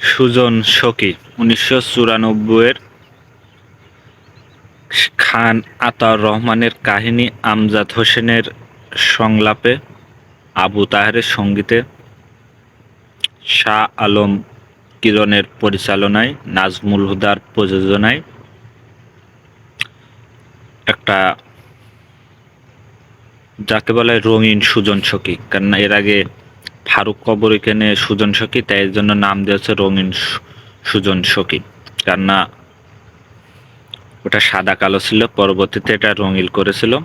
সুজন সকি, উনিশশো চুরানব্বইয়ের খান আতাউর রহমানের কাহিনী আমজাদ হোসেনের সংলাপে আবু তাহারের সঙ্গীতে শাহ আলম কিরণের পরিচালনায়, নাজমুল হুদার প্রযোজনায় একটা যাকে বলে রঙিন সুজন সখী কারণ এর আগে ফারুক কবর এখানে সুজন সখী, তাই এর জন্য নাম দিয়েছে রঙিন সু- সুজন সখী। কেননা ওটা সাদা কালো ছিল, পরবর্তীতে এটা রঙিল করেছিল।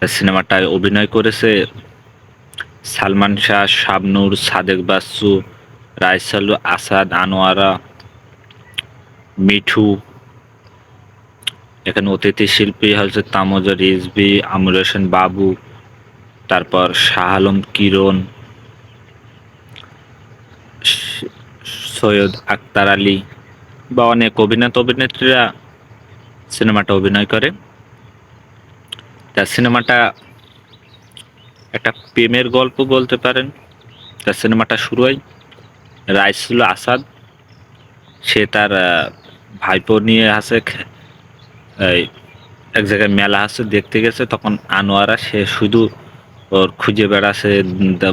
তা সিনেমাটায় অভিনয় করেছে সালমান শাহ, শাবনুর, সাদেক বাসু রায়সালু আসাদ, আনোয়ারা, মিঠু। এখানে অতিথি শিল্পী হচ্ছে তামজা রিজবি আমির হোসেন বাবু, তারপর শাহ আলম কিরণ স- সৈয়দ আক্তার আলী বা অনেক অভিনেতা অভিনেত্রীরা সিনেমাটা অভিনয় করে। তা সিনেমাটা একটা প্রেমের গল্প বলতে পারেন। তা সিনেমাটা শুরু হয় রাইসুল আসাদ। সে তার ভাইপো নিয়ে আসে এক জায়গায় মেলা আছে, দেখতে গেছে। তখন আনোয়ারা, সে শুধু ওর খুঁজে বেড়াছে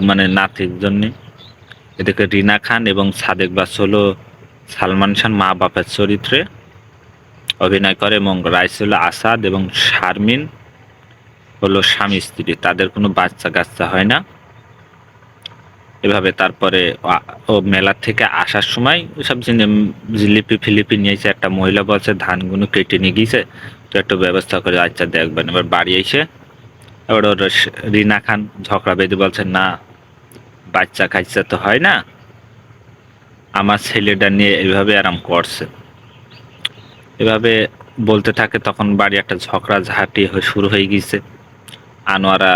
মানে নাতির জন্যে। এদিকে রিনা খান এবং সাদেক বাস হলো সালমান খান মা বাপের চরিত্রে অভিনয় করে এবং রাইসুল আসাদ এবং শারমিন হলো স্বামী স্ত্রী। তাদের কোনো বাচ্চা কাচ্চা হয় না। এভাবে তারপরে ও মেলা থেকে আসার সময় সব জিলিপি ফিলিপি নিয়েছে, একটা মহিলা বলছে, ধানগুলো কেটে নিয়ে গিয়েছে, তো একটু ব্যবস্থা করে আচ্ছা দেখবেন। এবার বাড়ি এসে এবার ওর রিনা খান ঝগড়া বেঁধে বলছে, না বাচ্চা কাচ্চা তো হয় না? আমার ছেলেটা নিয়ে এভাবে আরাম করছে। এভাবে বলতে থাকে তখন বাড়ি একটা ঝগড়া ঝাঁটি শুরু হয়ে গিয়েছে। আনোয়ারা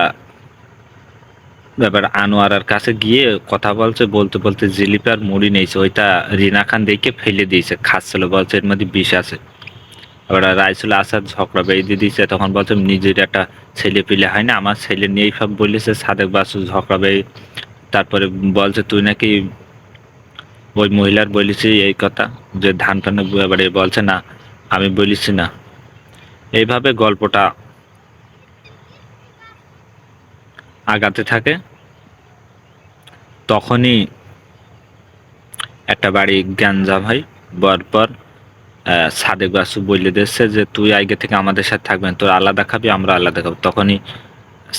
ব্যাপার, আনোয়ারার কাছে গিয়ে কথা বলছে, বলতে বলতে জিলিপি আর মুড়ি নিয়েছে। ওইটা রিনা খান দেখে ফেলে দিয়েছে, খাচ্ছিল, বলছে এর মধ্যে বিষ আছে। এবার রাইসুল আসাদ ঝগড়া বেঁধে দিয়েছে, তখন বলছে নিজের একটা ছেলে পিলে হয় না? আমার ছেলে নিয়েই সব বলেছে, সাদেক বাসু ঝগড়া বেয়ে তারপরে বলছে তুই নাকি ওই মহিলার বলেছি এই কথা যে ধান টানে এবারে বলছে না আমি বলিছি না। এইভাবে গল্পটা আগাতে থাকে। তখনই একটা বাড়ি গ্যাঞ্জাম হয় পর আহ, সাদেক বাসু বলে দিচ্ছে যে তুই আগে থেকে আমাদের সাথে থাকবেন তোর আলাদা খাবি আমরা আলাদা খাব। তখনই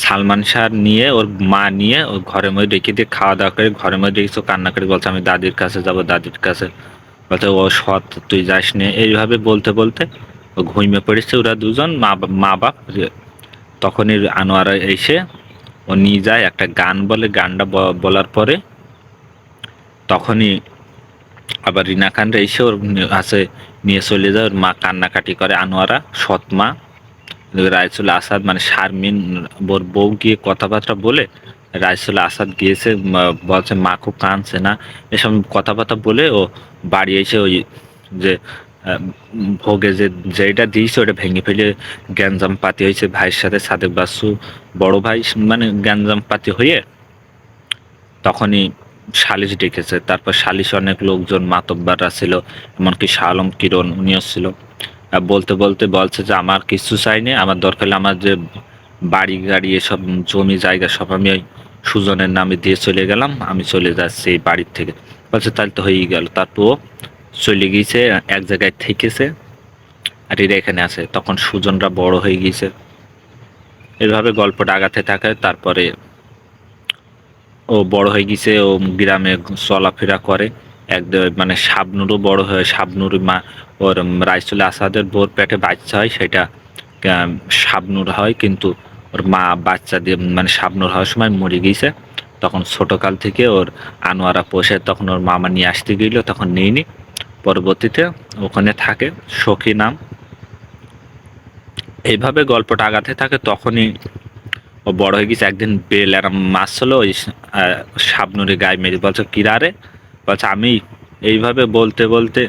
সালমান শাহ নিয়ে, ওর মা নিয়ে, ওর ঘরের মধ্যে রেখে দিয়ে খাওয়া দাওয়া করে ঘরের মধ্যে রেখেছে কান্না করে বলছে, আমি দাদির কাছে যাব, দাদির কাছে। বলছে, ও সৎ, তুই যাস নে। এইভাবে বলতে বলতে ও ঘুমিয়ে পড়েছে ওরা দুজন, মা মা বাপ। তখনই আনোয়ারা এসে ও নিয়ে যায় একটা গান বলে, গানটা বলার পরে তখনই আবার রিনা খানরা এসে ওর আছে, নিয়ে চলে যায়, ওর মা কান্নাকাটি করে আনোয়ারা, সৎ মা। রাইসুল আসাদ মানে শারমিন ওর বউ গিয়ে কথাবার্তা বলে রাইসুল আসাদ গিয়েছে বলছে, মা খুব কাঁদছে না? এসব কথাবার্তা বলে ও বাড়ি এসে ওই যে ভোগে যে যেটা দিয়েছে ওটা ভেঙে ফেলে গ্যাঞ্জাম পাতি হয়েছে ভাইয়ের সাথে সাদেক বাসু, বড় ভাই মানে গ্যাঞ্জাম পাতি হয়ে তখনই সালিশ ডেকেছে। তারপর সালিশ অনেক লোকজন, মাতব্বাররা ছিল, এমনকি শাহ আলম কিরণ, উনিও ছিল। বলতে বলতে বলছে যে আমার কিছু চাই চাইনি আমার দরকার হলে আমার যে বাড়ি গাড়ি এসব জমি জায়গা সব আমি ওই সুজনের নামে দিয়ে চলে গেলাম, আমি চলে যাচ্ছি এই বাড়ির থেকে। বলছে, তাহলে তো হয়েই গেল। তারপর চলে গিয়েছে, এক জায়গায় থেকেছে আর এরা এখানে আছে। তখন সুজনরা বড় হয়ে গিয়েছে। এভাবে গল্পটা আগাতে থাকে, তারপরে ও বড় হয়ে গিয়েছে, ও গ্রামে চলাফেরা করে। এক মানে শাবনুরও বড় হয় শাবনুর মা ওর রাইসুল আসাদের বোর পেটে বাচ্চা হয় সেটা শাবনুর হয় কিন্তু ওর মা বাচ্চা দিয়ে মানে শাবনুর হওয়ার সময় মরে গিয়েছে তখন ছোটোকাল থেকে ওর আনোয়ারা পোষে তখন ওর মামা নিয়ে আসতে গেল তখন নেইনি পরবর্তীতে ওখানে থাকে সখী নাম। এইভাবে গল্পটা আগাতে থাকে তখনই ও বড় হয়ে গেছে। একদিন বেল আর মাছ ছিল ওই আহ, শাবনুরে গায়ে মেরে বলছে কিরারে বলছে আমি এইভাবে বলতে বলতে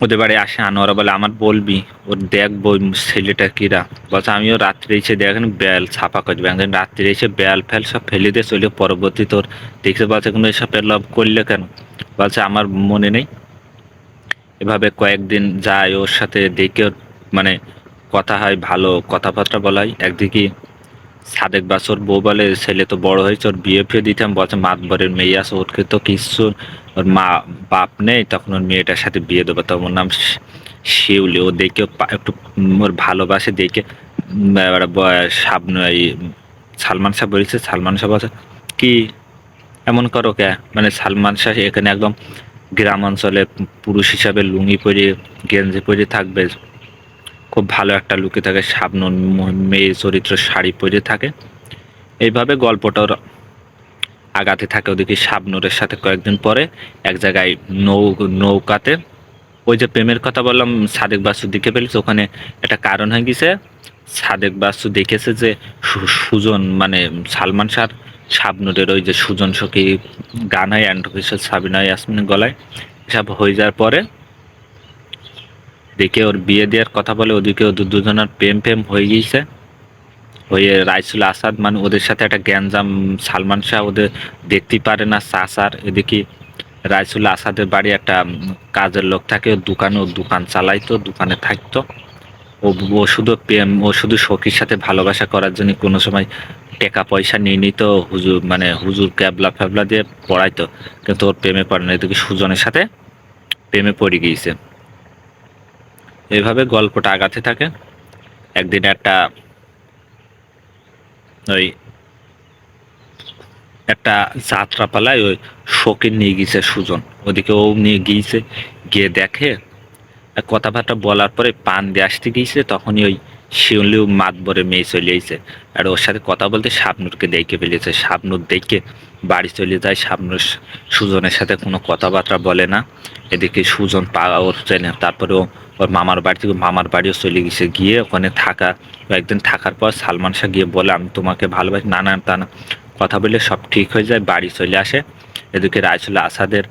ওদের বাড়ি আসে আনোয়ারা বলে, আমার বলবি, ওর দেখ বই, ছেলেটা কিরা? বলছে আমিও রাত্রে এসে দেখেন বেল ছাপা করবে একদিন রাত্রে এসে বেল ফেল সব ফেলে দিয়ে চলে পরবর্তী তোর। দেখতে বলছে কিন্তু এসব লভ করলে কেন? বলছে আমার মনে নেই। এভাবে কয়েকদিন যায় ওর সাথে, দেখে ওর মানে কথা হয়, ভালো কথাবার্তা বলা হয়। একদিকে সাদেক বাসর বউ বলে, ছেলে তো বড় হয়েছে, ওর বিয়ে ফিয়ে দিতাম বলছে মাতবরের মেয়ে আছে, ওরকে তো কিছু, ওর মা বাপ নেই। তখন ওর মেয়েটার সাথে বিয়ে দেবো। তখন ওর নাম শিউলি। ও দেখে একটু ওর ভালোবাসে, দেখে সাবন, এই সালমান শাহ বলেছে, সালমান শাহ বলছে, কি, এমন করো কে? মানে সালমান শাহ এখানে একদম গ্রাম অঞ্চলে পুরুষ হিসাবে লুঙ্গি পরে গেঞ্জি পরে থাকবে। খুব ভালো একটা লুকে থাকে শাবনুর ম- মেয়ে চরিত্র শাড়ি পরে থাকে। এইভাবে গল্পটা ওর আগাতে থাকে ওদিকে শাবনুরের সাথে কয়েকদিন পরে এক জায়গায় নৌ, নৌকাতে। ওই যে প্রেমের কথা বললাম, সাদেক বাসু দেখে ফেলেছে, ওখানে একটা কারণ হয়ে গেছে। সাদেক বাসু দেখেছে যে সুজন মানে সালমান শাহ শাবনুরের ওই যে সুজন সখী গান হয়, অ্যান্ড সাবিনা ইয়াসমিনের গলায়। এসব হয়ে যাওয়ার পরে দেখে ওর বিয়ে দেওয়ার কথা বলে ওদিকে দুজনের প্রেম প্রেম হয়ে গিয়েছে। হয়ে রাইসুল আসাদ মানে ওদের সাথে একটা গ্যাঞ্জাম সালমান শাহ ওদের দেখতেই পারে না চাচার এদিকে রাইসুল আসাদের বাড়ি একটা কাজের লোক থাকে, ওর দোকানে ও দোকান চালাইতো, দোকানে থাকতো। ও ও শুধু প্রেম, ও শুধু সখীর সাথে ভালোবাসা করার জন্য কোনো সময় টাকা পয়সা নিয়ে নিত, হুজুর মানে হুজুর ক্যাবলা ফ্যাবলা দিয়ে পড়াইতো, কিন্তু ওর প্রেমে পড়ে না। এদিকে সুজনের সাথে প্রেমে পড়ে গিয়েছে। এইভাবে গল্পটা আগাতে থাকে। একদিন একটা ওই একটা যাত্রা পালায় ওই শোকে নিয়ে গিয়েছে সুজন। ওদিকে ও নিয়ে গিয়েছে, গিয়ে দেখে। কথাবার্তা বলার পরে পান দিয়ে আসতে গিয়েছে, তখনই ওই শিউলিও মাতবরে মেয়ে চলে এসেছে। আর ওর সাথে কথা বলতে শাবনুরকে দেখে ফেলেছে। শাবনুর দেখে বাড়ি চলে যায়। শাবনুর সুজনের সাথে কোনো কথাবার্তা বলে না। এদিকে সুজন পা ওর চেনে তারপরে ও ওর মামার বাড়ি থেকে, মামার বাড়িও চলে গেছে। গিয়ে ওখানে থাকা, একদিন থাকার পর সালমান শাহ গিয়ে বলে, আমি তোমাকে ভালোবাসি। না না, তা না। কথা বললে সব ঠিক হয়ে যায়, বাড়ি চলে আসে। এদিকে রায়চুল আসাদের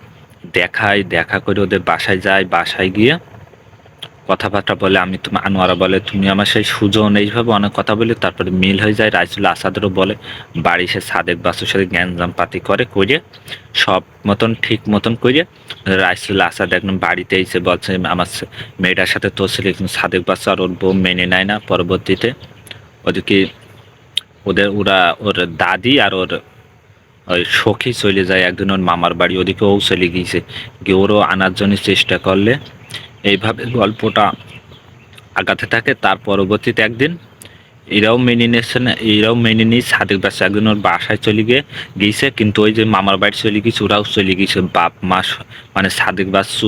দেখায়, দেখা করে ওদের বাসায় যায়। বাসায় গিয়ে কথাবার্তা বলে, আমি তোমার আনোয়ারা বলে, তুমি আমার সেই সুজন, এইভাবে অনেক কথা বলে, তারপরে মিল হয়ে যায় রাইসুল আসাদেরও বলে, বাড়ি সে সাদেক বাসুর সাথে জ্ঞানজাম পাতি করে করে সব মতন, ঠিক মতন করে রাইসুল আসাদ একদম বাড়িতে এসে বলছে, আমার মেয়েটার সাথে তোর ছেলে কিন্তু সাদেক বাসু আর ওর বউ মেনে নেয় না পরবর্তীতে। ওদিকে ওদের, ওরা, ওর দাদি আর ওর, ওই সখী চলে যায়, একদিন ওর মামার বাড়ি, ওদিকে ও চলে গিয়েছে। গিয়ে ওরও আনার জন্য চেষ্টা করলে এইভাবে গল্পটা আগাতে থাকে, তার পরবর্তীতে একদিন এরাও মেনে নিয়েছে না এরাও মেনে নিয়ে সাদেক বাচ্চা একদিন ওর বাসায় চলে গিয়ে গিয়েছে, কিন্তু ওই যে মামার বাড়ি চলে গিয়েছে, ওরাও চলে গিয়েছে। বাপ, মা মানে সাদেক বাচ্চু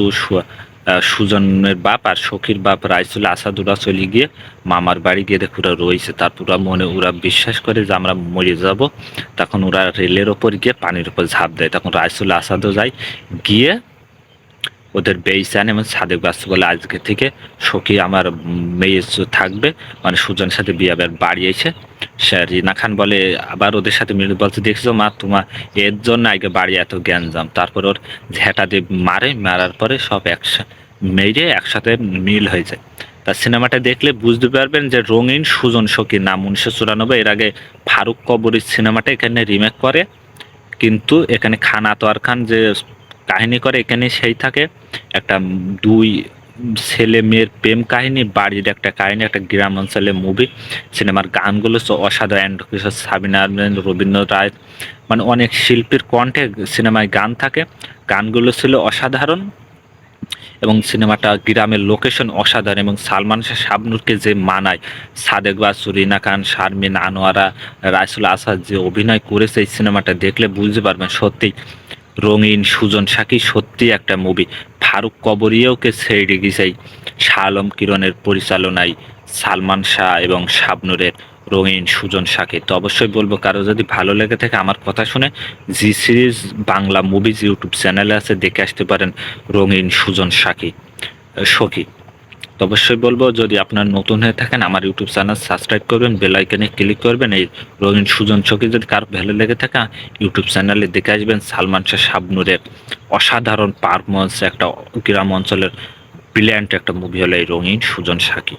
সুজনের বাপ আর সখীর বাপ, রাইসুল আসাদ চলে গিয়ে মামার বাড়ি গিয়ে দেখে ওরা রয়েছে। তারপর ওরা মনে ওরা বিশ্বাস করে যে আমরা মরে যাব। তখন ওরা রেলের ওপর গিয়ে পানির ওপর ঝাঁপ দেয়। তখন রাইসুল আসাদও যায়, গিয়ে ওদের বেইসান এবং সাদেক বাস্তু বলে আজকে থেকে সখী আমার মেয়ে থাকবে। মানে সুজনের সাথে বিয়ে আবার বাড়িয়েছে। সে রিনা খান বলে আবার ওদের সাথে মিলে বলছে, দেখছ মা, তোমার এর জন্য আগে বাড়ি এত জ্ঞানজাম তারপর ওর ঝেঁটা দিয়ে মারে, মারার পরে সব একসাথে মেরে একসাথে মিল হয়ে যায়। তার সিনেমাটা দেখলে বুঝতে পারবেন যে রঙিন সুজন সখী নাম উনিশশো চুরানব্বই। এর আগে ফারুক কবরের সিনেমাটা এখানে রিমেক করে। কিন্তু এখানে খান আতোয়ার খান যে কাহিনী করে, এখানে সেই থাকে। একটা দুই ছেলে মেয়ের প্রেম কাহিনী, বাড়ির একটা কাহিনী, একটা গ্রাম অঞ্চলের মুভি সিনেমার গানগুলো অসাধারণ। কিশোর সাবিনা রবীন্দ্র রায় মানে অনেক শিল্পীর কণ্ঠে সিনেমায় গান থাকে। গানগুলো ছিল অসাধারণ এবং সিনেমাটা গ্রামের লোকেশন অসাধারণ এবং সালমান শাহ শাবনুরকে যে মানায়, সাদেক বাসু, রিনা খান, শারমিন, আনোয়ারা, রাইসুল আসাদ যে অভিনয় করেছে এই সিনেমাটা দেখলে বুঝতে পারবেন সত্যি রঙিন সুজন সাকি সত্যি একটা মুভি ফারুক কবরিয়াওকে ছেড়ে গিয়েছাই শাহ আলম কিরণের পরিচালনায় সালমান শাহ এবং শাবনুরের রঙিন সুজন সাকি। তো অবশ্যই বলব, কারও যদি ভালো লেগে থাকে আমার কথা শুনে, G Series, Bangla movies YouTube চ্যানেলে আছে, দেখে আসতে পারেন রঙিন সুজন সাকি। সখী। তো অবশ্যই বলব, যদি আপনার নতুন হয়ে থাকেন, আমার ইউটিউব চ্যানেল সাবস্ক্রাইব করবেন, বেল আইকনে ক্লিক করবেন, এই রঙিন সুজন সখী যদি কারও ভ্যালু লেগে থাকে, ইউটিউব চ্যানেলে দেখে আসবেন সালমান শাহ শাবনুরের অসাধারণ পারফরমেন্স একটা গ্রাম অঞ্চলের ব্রিলিয়ান্ট একটা মুভি হলো এই রঙিন সুজন সাকি।